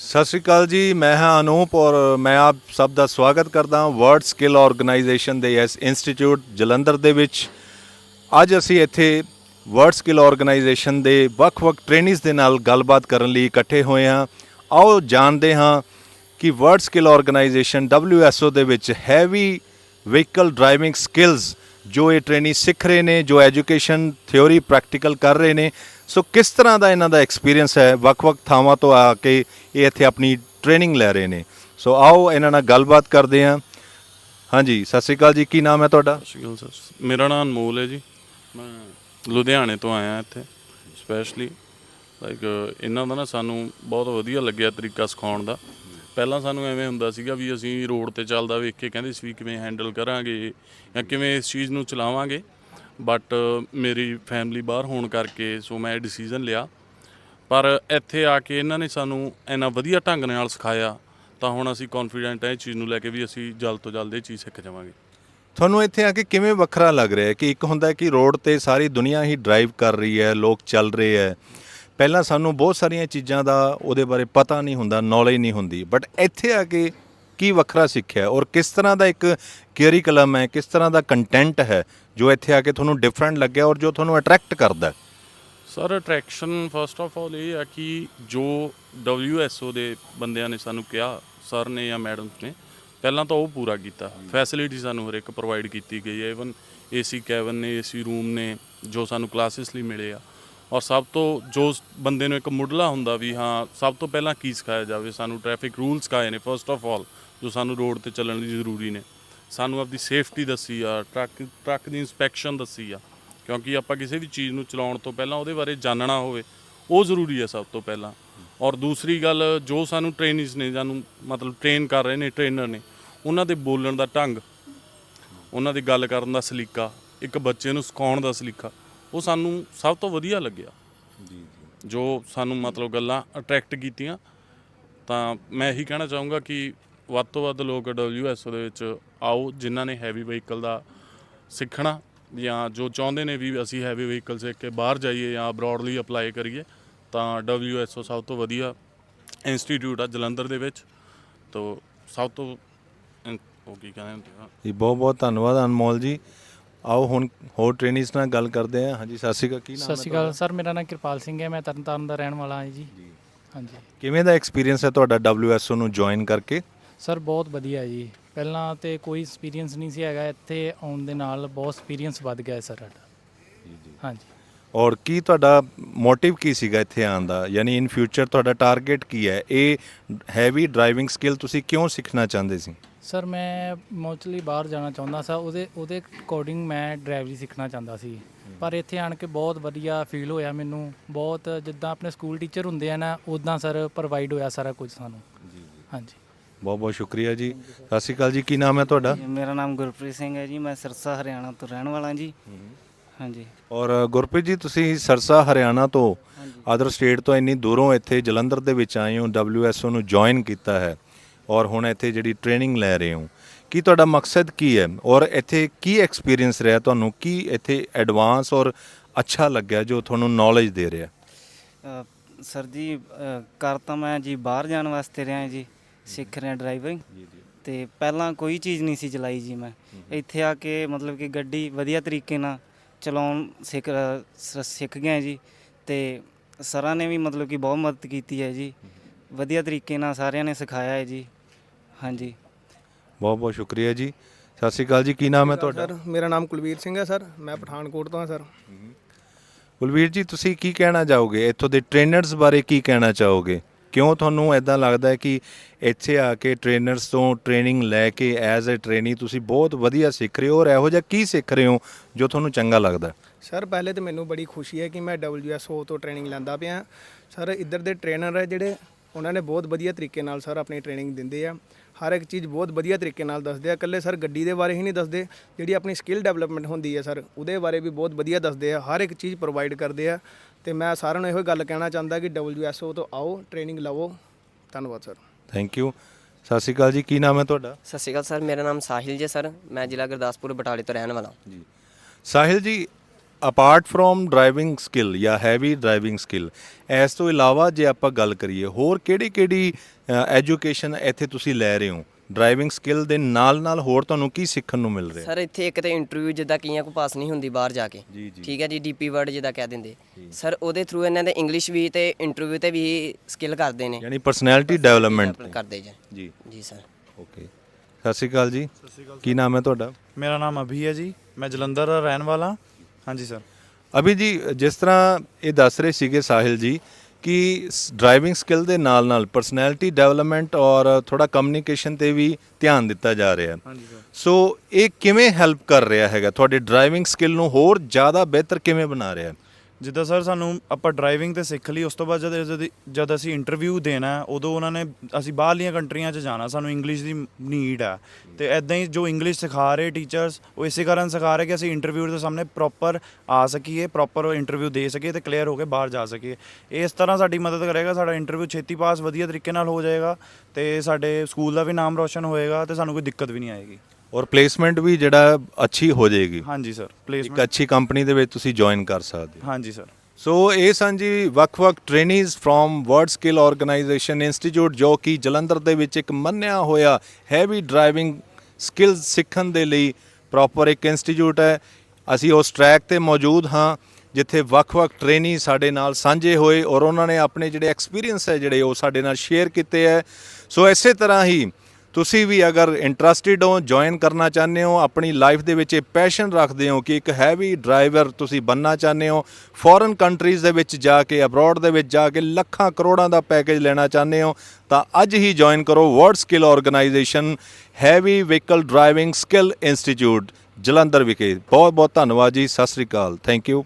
ਸਤਿ ਸ਼੍ਰੀ ਅਕਾਲ ਜੀ, ਮੈਂ ਹਾਂ ਅਨੂਪ ਔਰ ਮੈਂ ਆਪ ਸਭ ਦਾ ਸਵਾਗਤ ਕਰਦਾ ਹਾਂ ਵਰਡ ਸਕਿੱਲ ਆਰਗੇਨਾਈਜੇਸ਼ਨ ਦੇ ਇਸ ਇੰਸਟੀਚਿਊਟ ਜਲੰਧਰ ਦੇ ਵਿੱਚ। ਅੱਜ ਅਸੀਂ ਇੱਥੇ ਵਰਡ ਸਕਿੱਲ ਆਰਗੇਨਾਈਜੇਸ਼ਨ ਦੇ ਵੱਖ-ਵੱਖ ਟ੍ਰੇਨਿਸ ਦੇ ਨਾਲ ਗੱਲਬਾਤ ਕਰਨ ਲਈ ਇਕੱਠੇ ਹੋਏ ਹਾਂ। ਆਓ ਜਾਣਦੇ ਹਾਂ ਕਿ ਵਰਡ ਸਕਿੱਲ ਆਰਗੇਨਾਈਜੇਸ਼ਨ WSO ਦੇ ਵਿੱਚ ਹੈਵੀ ਵਹੀਕਲ ਡਰਾਈਵਿੰਗ ਸਕਿੱਲਸ ਜੋ ਇਹ ਟ੍ਰੇਨੀ ਸਿੱਖ ਰਹੇ ਨੇ, ਜੋ ਐਜੂਕੇਸ਼ਨ ਥਿਉਰੀ ਪ੍ਰੈਕਟੀਕਲ ਕਰ ਰਹੇ ਨੇ, ਸੋ ਕਿਸ ਤਰ੍ਹਾਂ ਦਾ ਇਹਨਾਂ ਦਾ ਐਕਸਪੀਰੀਅੰਸ ਹੈ? ਵੱਖ-ਵੱਖ ਥਾਵਾਂ ਤੋਂ ਆ ਕੇ ਇਹ ਇੱਥੇ ਆਪਣੀ ਟ੍ਰੇਨਿੰਗ ਲੈ ਰਹੇ ਨੇ। ਸੋ ਆਓ ਇਹਨਾਂ ਨਾਲ ਗੱਲਬਾਤ ਕਰਦੇ ਹਾਂ। ਹਾਂਜੀ, ਸਤਿ ਸ਼੍ਰੀ ਅਕਾਲ ਜੀ, ਕੀ ਨਾਮ ਹੈ ਤੁਹਾਡਾ? ਸਤਿ ਸ਼੍ਰੀ ਅਕਾਲ ਸਰ। ਮੇਰਾ ਨਾਮ ਅਨਮੋਲ ਹੈ ਜੀ। ਮੈਂ ਲੁਧਿਆਣੇ ਤੋਂ ਆਇਆ ਇੱਥੇ ਸਪੈਸ਼ਲੀ ਲਾਈਕ ਇਹਨਾਂ ਦਾ ਨਾ ਸਾਨੂੰ ਬਹੁਤ ਵਧੀਆ ਲੱਗਿਆ ਤਰੀਕਾ ਸਿਖਾਉਣ ਦਾ। ਪਹਿਲਾਂ ਸਾਨੂੰ ਐਵੇਂ ਹੁੰਦਾ ਸੀਗਾ ਵੀ ਅਸੀਂ ਰੋਡ ਤੇ ਚੱਲਦਾ ਵੇਖ ਕੇ ਕਹਿੰਦੇ ਸੀ ਵੀ ਕਿਵੇਂ ਹੈਂਡਲ ਕਰਾਂਗੇ ਜਾਂ ਕਿਵੇਂ ਇਸ ਚੀਜ਼ ਨੂੰ ਚਲਾਵਾਂਗੇ। ਬਟ ਮੇਰੀ ਫੈਮਿਲੀ ਬਾਹਰ ਹੋਣ ਕਰਕੇ ਸੋ ਮੈਂ ਇਹ ਡਿਸੀਜਨ ਲਿਆ। ਪਰ ਇੱਥੇ ਆ ਕੇ ਇਹਨਾਂ ਨੇ ਸਾਨੂੰ ਇੰਨਾ ਵਧੀਆ ਢੰਗ ਨਾਲ ਸਿਖਾਇਆ, ਤਾਂ ਹੁਣ ਅਸੀਂ ਕੌਨਫੀਡੈਂਟ ਹੈ ਇਹ ਚੀਜ਼ ਨੂੰ ਲੈ ਕੇ ਵੀ ਅਸੀਂ ਜਲਦ ਤੋਂ ਜਲਦ ਇਹ ਚੀਜ਼ ਸਿੱਖ ਜਾਵਾਂਗੇ। ਤੁਹਾਨੂੰ ਇੱਥੇ ਆ ਕੇ ਕਿਵੇਂ ਵੱਖਰਾ ਲੱਗ ਰਿਹਾ ਹੈ ਕਿ ਇੱਕ ਹੁੰਦਾ ਕਿ ਰੋਡ ਤੇ ਸਾਰੀ ਦੁਨੀਆ ਹੀ ਡਰਾਈਵ ਕਰ ਰਹੀ ਹੈ, ਲੋਕ ਚੱਲ ਰਹੇ ਹੈ। ਪਹਿਲਾਂ ਸਾਨੂੰ ਬਹੁਤ ਸਾਰੀਆਂ ਚੀਜ਼ਾਂ ਦਾ ਉਹਦੇ ਬਾਰੇ ਪਤਾ ਨਹੀਂ ਹੁੰਦਾ ਨੌਲੇਜ ਨਹੀਂ ਹੁੰਦੀ। ਬਟ ਇੱਥੇ ਆ ਕੇ ਕੀ ਵੱਖਰਾ ਸਿੱਖਿਆ ਔਰ ਕਿਸ ਤਰ੍ਹਾਂ ਦਾ ਇੱਕ ਕਰਿਕੂਲਮ ਹੈ, ਕਿਸ ਤਰ੍ਹਾਂ ਦਾ ਕੰਟੈਂਟ ਹੈ, ਜੋ ਇੱਥੇ ਆ ਕੇ ਤੁਹਾਨੂੰ ਡਿਫਰੈਂਟ ਲੱਗਿਆ ਔਰ ਜੋ ਤੁਹਾਨੂੰ ਅਟਰੈਕਟ ਕਰਦਾ sir attraction first of all ਇਹ ਆ ਕਿ ਜੋ WSO ਦੇ ਬੰਦਿਆਂ ਨੇ ਸਾਨੂੰ ਕਿਹਾ ਸਰ ਨੇ ਜਾਂ ਮੈਡਮ ਨੇ, ਪਹਿਲਾਂ ਤਾਂ ਉਹ ਪੂਰਾ ਕੀਤਾ। ਫੈਸਿਲਿਟੀ ਸਾਨੂੰ ਹਰ ਇੱਕ ਪ੍ਰੋਵਾਈਡ ਕੀਤੀ ਗਈ ਹੈ। ਇਵਨ ਏਸੀ ਕੈਬਨ ਨੇ ਏਸੀ ਰੂਮ ਨੇ, ਜੋ ਸਾਨੂੰ ਕਲਾਸਿਸ ਲਈ ਮਿਲੇ ਆ। ਔਰ ਸਭ ਤੋਂ ਜੋ ਬੰਦੇ ਨੂੰ ਇੱਕ ਮੁੱਢਲਾ ਹੁੰਦਾ ਵੀ ਹਾਂ, ਸਭ ਤੋਂ ਪਹਿਲਾਂ ਕੀ ਸਿਖਾਇਆ ਜਾਵੇ? ਸਾਨੂੰ ਟ੍ਰੈਫਿਕ ਰੂਲ ਸਿਖਾਏ ਨੇ ਫਸਟ ਆਫ ਆਲ ਜੋ ਸਾਨੂੰ ਰੋਡ ਤੇ ਚੱਲਣ ਦੀ ਜ਼ਰੂਰੀ ਨੇ। ਸਾਨੂੰ ਆਪਦੀ ਸੇਫਟੀ ਦੱਸੀ ਆ, ਟਰੱਕ ਟਰੱਕ ਦੀ ਇਨਸਪੈਕਸ਼ਨ ਦੱਸੀ ਆ। ਕਿਉਂਕਿ ਆਪਾਂ ਕਿਸੇ ਵੀ ਚੀਜ਼ ਨੂੰ ਚਲਾਉਣ ਤੋਂ ਪਹਿਲਾਂ ਉਹਦੇ ਬਾਰੇ ਜਾਣਨਾ ਹੋਵੇ, ਉਹ ਜ਼ਰੂਰੀ ਹੈ ਸਭ ਤੋਂ ਪਹਿਲਾਂ। ਔਰ ਦੂਸਰੀ ਗੱਲ, ਜੋ ਸਾਨੂੰ ਟ੍ਰੇਨਿਸ ਨੇ, ਜਾਨੂੰ ਮਤਲਬ ਟ੍ਰੇਨ ਕਰ ਰਹੇ ਨੇ ਟ੍ਰੇਨਰ ਨੇ, ਉਹਨਾਂ ਦੇ ਬੋਲਣ ਦਾ ਢੰਗ, ਉਹਨਾਂ ਦੀ ਗੱਲ ਕਰਨ ਦਾ ਸਲੀਕਾ, ਇੱਕ ਬੱਚੇ ਨੂੰ ਸਿਖਾਉਣ ਦਾ ਸਲੀਕਾ ਉਹ ਸਾਨੂੰ ਸਭ ਤੋਂ ਵਧੀਆ ਲੱਗਿਆ। ਜੀ ਜੋ ਸਾਨੂੰ ਮਤਲਬ ਗੱਲਾਂ ਅਟਰੈਕਟ ਕੀਤੀਆਂ, ਤਾਂ ਮੈਂ ਇਹੀ ਕਹਿਣਾ ਚਾਹੂੰਗਾ ਕਿ ਵੱਧ ਤੋਂ ਵੱਧ ਲੋਕ WSO ਦੇ ਵਿੱਚ ਆਓ, ਜਿਨ੍ਹਾਂ ਨੇ ਹੈਵੀ ਵਹੀਕਲ ਦਾ ਸਿੱਖਣਾ ਜਾਂ ਜੋ ਚਾਹੁੰਦੇ ਨੇ ਵੀ ਅਸੀਂ ਹੈਵੀ ਵਹੀਕਲ ਸਿੱਖ ਕੇ ਬਾਹਰ ਜਾਈਏ ਜਾਂ ਅਬਰੋਡਲੀ ਅਪਲਾਈ ਕਰੀਏ, ਤਾਂ WSO ਸਭ ਤੋਂ ਵਧੀਆ ਇੰਸਟੀਚਿਊਟ ਆ ਜਲੰਧਰ ਦੇ ਵਿੱਚ। ਤੋਂ ਸਭ ਤੋਂ ਉਹ ਕੀ ਕਹਿੰਦੇ ਹੁੰਦੇ ਆ? ਜੀ ਬਹੁਤ ਬਹੁਤ ਧੰਨਵਾਦ ਅਨਮੋਲ ਜੀ। ਆਓ ਹੁਣ ਹੋਰ ਟ੍ਰੇਨਿਸ ਨਾਲ ਗੱਲ ਕਰਦੇ ਹਾਂ। ਹਾਂਜੀ ਸਤਿ ਸ਼੍ਰੀ ਅਕਾਲ। ਕੀ ਨਾਮ ਸਤਿ ਸ਼੍ਰੀ ਅਕਾਲ ਸਰ ਮੇਰਾ ਨਾਮ ਕਿਰਪਾਲ ਸਿੰਘ ਹੈ। ਮੈਂ ਤਰਨਤਾਰਨ ਦਾ ਰਹਿਣ ਵਾਲਾ ਹਾਂ ਜੀ। ਹਾਂਜੀ। ਕਿਵੇਂ ਦਾ ਐਕਸਪੀਰੀਅੰਸ ਹੈ ਤੁਹਾਡਾ WSO ਨੂੰ ਜੁਆਇਨ ਕਰਕੇ? ਸਰ ਬਹੁਤ ਵਧੀਆ ਜੀ। ਪਹਿਲਾਂ ਤੇ ਕੋਈ ਐਕਸਪੀਰੀਅੰਸ ਨਹੀਂ ਸੀ ਹੈਗਾ। ਇੱਥੇ ਆਉਣ ਦੇ ਨਾਲ ਬਹੁਤ ਐਕਸਪੀਰੀਅੰਸ ਵੱਧ ਗਿਆ ਹੈ ਸਰ ਸਾਡਾ। ਹਾਂਜੀ। ਔਰ ਕੀ ਤੁਹਾਡਾ ਮੋਟਿਵ ਕੀ ਸੀਗਾ ਇੱਥੇ ਆਉਣ ਦਾ? ਯਾਨੀ ਇਨ ਫਿਊਚਰ ਤੁਹਾਡਾ ਟਾਰਗੇਟ ਕੀ ਹੈ? ਇਹ ਹੈਵੀ ਡਰਾਈਵਿੰਗ ਸਕਿੱਲ ਤੁਸੀਂ ਕਿਉਂ ਸਿੱਖਣਾ ਚਾਹੁੰਦੇ ਸੀ? ਸਰ ਮੈਂ ਮੋਸਟਲੀ ਬਾਹਰ ਜਾਣਾ ਚਾਹੁੰਦਾ ਸੀ। ਉਹਦੇ ਉਹਦੇ ਅਕੋਰਡਿੰਗ ਮੈਂ ਡਰਾਈਵਰੀ ਸਿੱਖਣਾ ਚਾਹੁੰਦਾ ਸੀ। ਪਰ ਇੱਥੇ ਆਣ ਕੇ ਬਹੁਤ ਵਧੀਆ ਫੀਲ ਹੋਇਆ ਮੈਨੂੰ। ਬਹੁਤ ਜਿੱਦਾਂ ਆਪਣੇ ਸਕੂਲ ਟੀਚਰ ਹੁੰਦੇ ਆ ਨਾ ਉਦਾਂ ਸਰ ਪ੍ਰੋਵਾਈਡ ਹੋਇਆ ਸਾਰਾ ਕੁਝ ਸਾਨੂੰ। ਹਾਂਜੀ। ਬਹੁਤ ਬਹੁਤ ਸ਼ੁਕਰੀਆ ਜੀ। ਸਤਿ ਸ਼੍ਰੀ ਅਕਾਲ ਜੀ ਕੀ ਨਾਮ ਹੈ ਤੁਹਾਡਾ? ਜੀ, ਮੇਰਾ ਨਾਮ ਗੁਰਪ੍ਰੀਤ ਸਿੰਘ ਹੈ ਜੀ। ਮੈਂ ਸਿਰਸਾ ਹਰਿਆਣਾ ਤੋਂ ਰਹਿਣ ਵਾਲਾ ਜੀ। ਹਾਂਜੀ। ਔਰ ਗੁਰਪ੍ਰੀਤ ਜੀ ਤੁਸੀਂ ਸਰਸਾ ਹਰਿਆਣਾ ਤੋਂ ਅਦਰ ਸਟੇਟ ਤੋਂ ਇੰਨੀ ਦੂਰੋਂ ਇੱਥੇ ਜਲੰਧਰ ਦੇ ਵਿੱਚ ਆਏ ਹੋ WSO ਨੂੰ ਜੁਆਇਨ ਕੀਤਾ ਹੈ। ਔਰ ਹੁਣ ਇੱਥੇ ਜਿਹੜੀ ਟ੍ਰੇਨਿੰਗ ਲੈ ਰਹੇ ਹੋ ਕੀ ਤੁਹਾਡਾ ਮਕਸਦ ਕੀ ਹੈ? ਔਰ ਇੱਥੇ ਕੀ ਐਕਸਪੀਰੀਅੰਸ ਰਿਹਾ ਤੁਹਾਨੂੰ? ਕੀ ਇੱਥੇ ਐਡਵਾਂਸ ਔਰ ਅੱਛਾ ਲੱਗਿਆ ਜੋ ਤੁਹਾਨੂੰ ਨੌਲੇਜ ਦੇ ਰਿਹਾ? ਸਰ ਜੀ ਕਰ ਤਾਂ ਮੈਂ ਜੀ ਬਾਹਰ ਜਾਣ ਵਾਸਤੇ ਰਿਹਾ ਜੀ ਸਿੱਖ ਰਿਹਾ ਡਰਾਈਵਿੰਗ ਤੇ ਪਹਿਲਾਂ ਕੋਈ ਚੀਜ਼ ਨਹੀਂ ਸੀ ਚਲਾਈ ਜੀ ਮੈਂ। ਇੱਥੇ ਆ ਕੇ ਮਤਲਬ ਕਿ ਗੱਡੀ ਵਧੀਆ ਤਰੀਕੇ ਨਾਲ ਚਲਾਉਣ ਸਿੱਖ ਸਿੱਖ ਗਿਆ ਜੀ। ਤੇ ਸਰਾਂ ਨੇ ਵੀ ਮਤਲਬ ਕਿ ਬਹੁਤ ਮਦਦ ਕੀਤੀ ਹੈ ਜੀ। ਵਧੀਆ ਤਰੀਕੇ ਨਾਲ ਸਾਰਿਆਂ ਨੇ ਸਿਖਾਇਆ ਹੈ ਜੀ। ਹਾਂਜੀ। ਬਹੁਤ ਬਹੁਤ ਸ਼ੁਕਰੀਆ ਜੀ। ਸਤਿ ਸ਼੍ਰੀ ਅਕਾਲ ਜੀ ਕੀ ਨਾਮ ਹੈ ਤੁਹਾਡਾ? ਸਰ ਮੇਰਾ ਨਾਮ ਕੁਲਵੀਰ ਸਿੰਘ ਹੈ ਸਰ ਮੈਂ ਪਠਾਨਕੋਟ ਤੋਂ ਹਾਂ ਸਰ। ਕੁਲਵੀਰ ਜੀ ਤੁਸੀਂ ਕੀ ਕਹਿਣਾ ਚਾਹੋਗੇ? ਇੱਥੋਂ ਦੇ ਟ੍ਰੇਨਰਸ ਬਾਰੇ ਕੀ ਕਹਿਣਾ ਚਾਹੋਗੇ? ਕਿਉਂ ਤੁਹਾਨੂੰ ਐਦਾਂ ਲੱਗਦਾ ਹੈ ਕਿ ਇੱਥੇ ਆ ਕੇ ਟ੍ਰੇਨਰਸ ਤੋਂ ਟ੍ਰੇਨਿੰਗ ਲੈ ਕੇ ਐਜ਼ ਅ ਟ੍ਰੇਨੀ ਤੁਸੀਂ ਬਹੁਤ ਵਧੀਆ ਸਿੱਖ ਰਹੇ ਹੋ ਔਰ ਇਹੋ ਜਿਹਾ ਕੀ ਸਿੱਖ ਰਹੇ ਹੋ ਜੋ ਤੁਹਾਨੂੰ ਚੰਗਾ ਲੱਗਦਾ ਸਰ ਪਹਿਲੇ ਤਾਂ ਮੈਨੂੰ ਬੜੀ ਖੁਸ਼ੀ ਹੈ ਕਿ ਮੈਂ WSO ਤੋਂ ਟ੍ਰੇਨਿੰਗ ਲੈਂਦਾ ਪਿਆ। ਸਰ ਇੱਧਰ ਦੇ ਟ੍ਰੇਨਰ ਹੈ ਜਿਹੜੇ ਉਹਨਾਂ ਨੇ ਬਹੁਤ ਵਧੀਆ ਤਰੀਕੇ ਨਾਲ ਸਰ ਆਪਣੀ ਟ੍ਰੇਨਿੰਗ ਦਿੰਦੇ ਆ। ਹਰ ਇੱਕ ਚੀਜ਼ ਬਹੁਤ ਵਧੀਆ ਤਰੀਕੇ ਨਾਲ ਦੱਸਦੇ ਆ। ਇਕੱਲੇ ਸਰ ਗੱਡੀ ਦੇ ਬਾਰੇ ਹੀ ਨਹੀਂ ਦੱਸਦੇ। ਜਿਹੜੀ ਆਪਣੀ ਸਕਿੱਲ ਡਿਵੈਲਪਮੈਂਟ ਹੁੰਦੀ ਹੈ ਸਰ ਉਹਦੇ ਬਾਰੇ ਵੀ ਬਹੁਤ ਵਧੀਆ ਦੱਸਦੇ ਆ। ਹਰ ਇੱਕ ਚੀਜ਼ ਪ੍ਰੋਵਾਈਡ ਕਰਦੇ ਆ। ਤੇ ਮੈਂ ਸਾਰਿਆਂ ਨੂੰ ਇਹੋ ਗੱਲ ਕਹਿਣਾ ਚਾਹੁੰਦਾ ਕਿ WSO ਤੋਂ ਆਓ ਟ੍ਰੇਨਿੰਗ ਲਵੋ। ਧੰਨਵਾਦ ਸਰ। ਥੈਂਕ ਯੂ ਸਤਿ ਸ਼੍ਰੀ ਅਕਾਲ ਜੀ ਕੀ ਨਾਮ ਹੈ ਤੁਹਾਡਾ? ਸਤਿ ਸ਼੍ਰੀ ਅਕਾਲ ਸਰ ਮੇਰਾ ਨਾਮ ਸਾਹਿਲ ਜੀ ਸਰ। ਮੈਂ ਜ਼ਿਲ੍ਹਾ ਗੁਰਦਾਸਪੁਰ ਬਟਾਲੇ ਤੋਂ ਰਹਿਣ ਵਾਲਾ ਜੀ। Sahil ji apart from driving skill ਜਾਂ ਹੈਵੀ ਡਰਾਈਵਿੰਗ ਸਕਿੱਲ ਇਸ ਤੋਂ ਇਲਾਵਾ ਜੇ ਆਪਾਂ ਗੱਲ ਕਰੀਏ ਹੋਰ ਕਿਹੜੀ ਕਿਹੜੀ ਐਜੂਕੇਸ਼ਨ ਇੱਥੇ ਤੁਸੀਂ ਲੈ ਰਹੇ ਹੋ? ਡਰਾਈਵਿੰਗ ਸਕਿੱਲ ਦੇ ਨਾਲ ਨਾਲ ਹੋਰ ਤੁਹਾਨੂੰ ਕੀ ਸਿੱਖਣ ਨੂੰ ਮਿਲ ਰਿਹਾ? ਸਰ ਇੱਥੇ ਇੱਕ ਤੇ ਇੰਟਰਵਿਊ ਜਿੱਦਾਂ ਕਈਆਂ ਕੋ ਪਾਸ ਨਹੀਂ ਹੁੰਦੀ ਬਾਹਰ ਜਾ ਕੇ। ਠੀਕ ਹੈ ਜੀ ਡੀਪੀ ਵਰਡ ਜਿੱਦਾਂ ਕਹਿ ਦਿੰਦੇ। ਸਰ ਉਹਦੇ ਥਰੂ ਇਹਨਾਂ ਦੇ ਇੰਗਲਿਸ਼ ਵੀ ਤੇ ਇੰਟਰਵਿਊ ਤੇ ਵੀ ਸਕਿੱਲ ਕਰਦੇ ਨੇ। ਯਾਨੀ ਪਰਸਨੈਲਿਟੀ ਡਿਵੈਲਪਮੈਂਟ ਕਰਦੇ ਜੀ। ਜੀ। ਜੀ ਸਰ ਓਕੇ ਸਤਿ ਸ਼੍ਰੀ ਅਕਾਲ ਜੀ। ਕੀ ਨਾਮ ਹੈ ਤੁਹਾਡਾ? ਮੇਰਾ ਨਾਮ ਅਭੀ ਹੈ ਜੀ। ਮੈਂ ਜਲੰਧਰ ਦਾ ਰਹਿਣ ਵਾਲਾ। ਹਾਂਜੀ ਸਰ। ਅਭੀ ਜੀ ਜਿਸ ਤਰ੍ਹਾਂ ਇਹ ਦੱਸ ਰਹੇ ਸੀਗੇ ਸਾਹਿਲ ਜੀ ਕਿ ਡਰਾਈਵਿੰਗ ਸਕਿੱਲ ਦੇ ਨਾਲ ਨਾਲ ਪਰਸਨੈਲਿਟੀ ਡਿਵੈਲਪਮੈਂਟ ਔਰ ਥੋੜਾ ਕਮਿਊਨੀਕੇਸ਼ਨ ਤੇ ਵੀ ਧਿਆਨ ਦਿੱਤਾ ਜਾ ਰਿਹਾ। ਹਾਂਜੀ ਸਰ। ਸੋ ਇਹ ਕਿਵੇਂ ਹੈਲਪ ਕਰ ਰਿਹਾ ਹੈਗਾ? ਤੁਹਾਡੇ ਡਰਾਈਵਿੰਗ ਸਕਿੱਲ ਨੂੰ ਹੋਰ ਜ਼ਿਆਦਾ ਬਿਹਤਰ ਕਿਵੇਂ ਬਣਾ ਰਿਹਾ? ਜਿੱਦਾਂ ਸਰ ਸਾਨੂੰ ਆਪਾਂ ਡਰਾਈਵਿੰਗ ਤੇ ਸਿੱਖ ਲਈ ਉਸ ਤੋਂ ਬਾਅਦ ਜਦ ਜਦ- ਜਦ ਅਸੀਂ ਇੰਟਰਵਿਊ ਦੇਣਾ ਹੈ, ਉਦੋਂ ਉਹਨਾਂ ਨੇ ਅਸੀਂ ਬਾਹਰਲੀਆਂ ਕੰਟਰੀਆਂ 'ਚ ਜਾਣਾ ਸਾਨੂੰ ਇੰਗਲਿਸ਼ ਦੀ ਨੀਡ ਹੈ। ਤੇ ਐਦਾਂ ਹੀ ਜੋ ਇੰਗਲਿਸ਼ ਸਿਖਾ ਰਹੇ ਟੀਚਰਸ ਉਹ ਇਸੇ ਕਾਰਨ ਸਿਖਾ ਰਹੇ ਕਿ ਅਸੀਂ ਇੰਟਰਵਿਊ ਦੇ ਸਾਹਮਣੇ ਪ੍ਰੋਪਰ ਆ ਸਕੀਏ ਪ੍ਰੋਪਰ ਇੰਟਰਵਿਊ ਦੇ ਸਕੀਏ ਤੇ ਕਲੀਅਰ ਹੋ ਕੇ ਬਾਹਰ ਜਾ ਸਕੀਏ। ਇਸ ਤਰ੍ਹਾਂ ਸਾਡੀ ਮਦਦ ਕਰੇਗਾ ਸਾਡਾ ਇੰਟਰਵਿਊ ਛੇਤੀ ਪਾਸ ਵਧੀਆ ਤਰੀਕੇ ਨਾਲ ਹੋ ਜਾਏਗਾ ਤੇ ਸਾਡੇ ਸਕੂਲ ਦਾ ਵੀ ਨਾਮ ਰੋਸ਼ਨ ਹੋਏਗਾ ਤੇ ਸਾਨੂੰ ਕੋਈ ਦਿੱਕਤ ਵੀ ਨਹੀਂ ਆਏਗੀ। ਔਰ ਪਲੇਸਮੈਂਟ ਵੀ ਜਿਹੜਾ ਅੱਛੀ ਹੋ ਜਾਏਗੀ। ਹਾਂਜੀ ਸਰ ਇੱਕ ਪਲੇਸਮੈਂਟ ਅੱਛੀ ਕੰਪਨੀ ਦੇ ਵਿੱਚ ਤੁਸੀਂ ਜੁਆਇਨ ਕਰ ਸਕਦੇ ਹੋ। ਹਾਂਜੀ ਸਰ। ਸੋ ਇਹ ਸਨ ਜੀ ਵੱਖ-ਵੱਖ trainees from world skill organisation institute ਜੋ ਕਿ ਜਲੰਧਰ ਦੇ ਵਿੱਚ ਇੱਕ ਮੰਨਿਆ ਹੋਇਆ ਹੈਵੀ ਡਰਾਈਵਿੰਗ ਸਕਿੱਲਸ ਸਿੱਖਣ ਦੇ ਲਈ ਪ੍ਰੋਪਰ ਇੱਕ ਇੰਸਟੀਚਿਊਟ ਹੈ। ਅਸੀਂ ਉਸ ਟਰੈਕ ਤੇ ਮੌਜੂਦ ਹਾਂ ਜਿੱਥੇ ਵੱਖ-ਵੱਖ ਟ੍ਰੇਨੀ ਸਾਡੇ ਨਾਲ ਸਾਂਝੇ ਹੋਏ ਔਰ ਉਹਨਾਂ ਨੇ ਆਪਣੇ ਜਿਹੜੇ ਐਕਸਪੀਰੀਅੰਸ ਹੈ ਜਿਹੜੇ ਉਹ ਸਾਡੇ ਨਾਲ ਸ਼ੇਅਰ ਕੀਤੇ ਹੈ। ਸੋ ਇਸੇ ਤਰ੍ਹਾਂ ਹੀ ਤੁਸੀਂ ਵੀ ਅਗਰ ਇੰਟਰਸਟਿਡ ਹੋ ਜੁਆਇਨ ਕਰਨਾ ਚਾਹੁੰਦੇ ਹੋ, ਆਪਣੀ ਲਾਈਫ ਦੇ ਵਿੱਚ ਇਹ ਪੈਸ਼ਨ ਰੱਖਦੇ ਹੋ ਕਿ ਇੱਕ ਹੈਵੀ ਡਰਾਈਵਰ ਤੁਸੀਂ ਬੰਨਣਾ ਚਾਹੁੰਦੇ ਹੋ ਫੋਰਨ ਕੰਟਰੀਜ਼ ਦੇ ਵਿੱਚ ਜਾ ਕੇ ਅਬਰੋਡ ਦੇ ਵਿੱਚ ਜਾ ਕੇ ਲੱਖਾਂ ਕਰੋੜਾਂ ਦਾ ਪੈਕੇਜ ਲੈਣਾ ਚਾਹੁੰਦੇ ਹੋ, ਤਾਂ ਅੱਜ ਹੀ ਜੁਆਇਨ ਕਰੋ world skill organisation heavy vehicle driving skill institute Jalandhar ਵਿਖੇ। ਬਹੁਤ ਬਹੁਤ ਧੰਨਵਾਦ ਜੀ, ਸਤਿ ਸ੍ਰੀ ਅਕਾਲ। Thank you